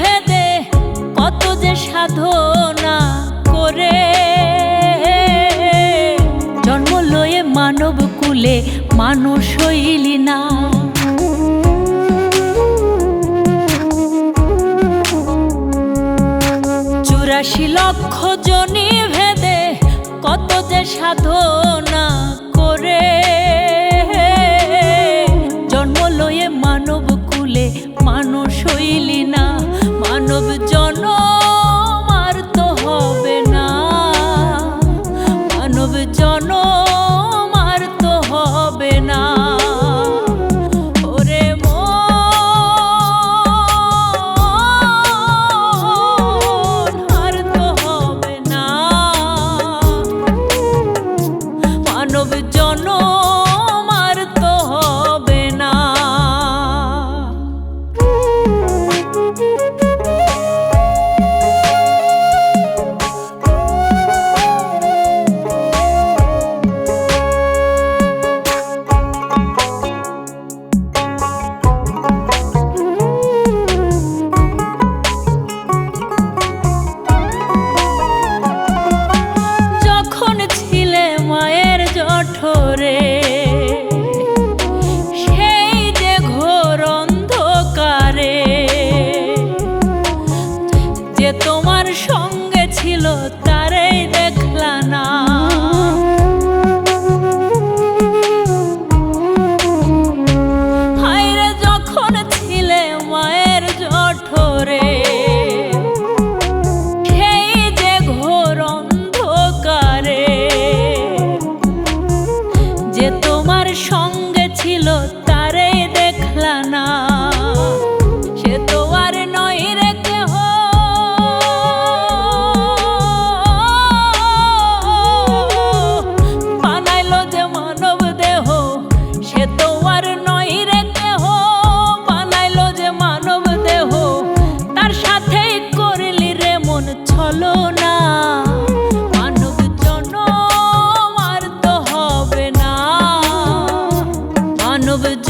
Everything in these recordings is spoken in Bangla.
ভেদে কত যে সাধনা করে। জন্ম লয়ে মানব কুলে মানুষ হইলি না। চুরাশি লক্ষ জনি ভেদে কত যে সাধনা করে।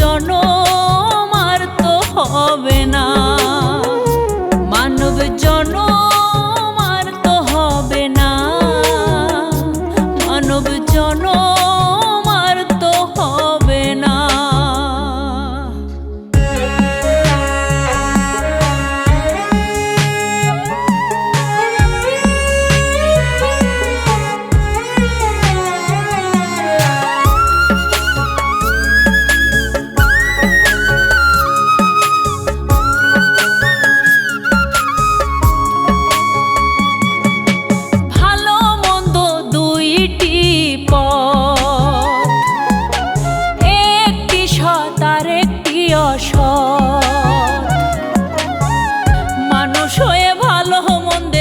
yo no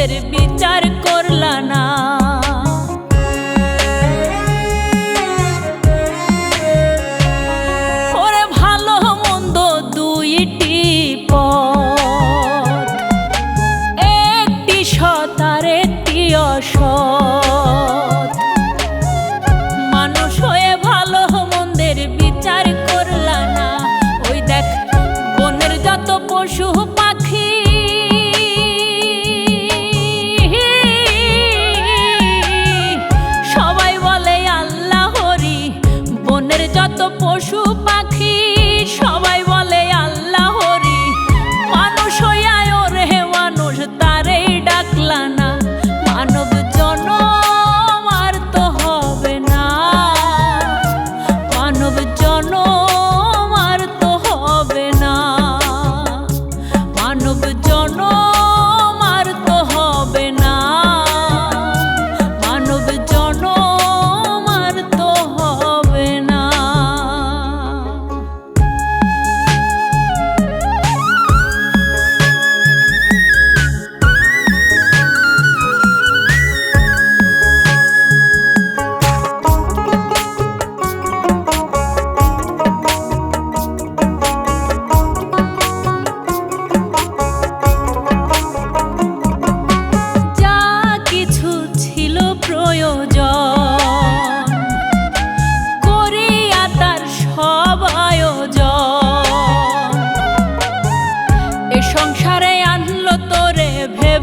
নিজের বিচার করলা না। ওরে ভালো মন্দ দুইটি একটি সতার মানুষ হয়ে ভালো মন্দের বিচার করলা না। ওই দেখ পশু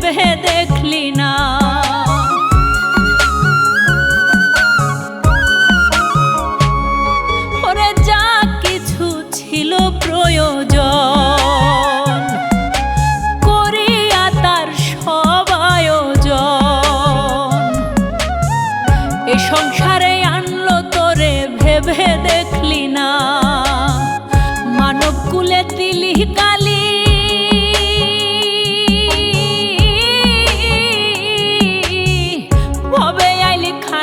ভেবে দেখলি না কিছু ছিল প্রয়োজন। করিয়া তার এ সংসারে আনলো তোরে, ভেবে দেখলি না। মানব কুলে তিলি কালি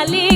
Ali.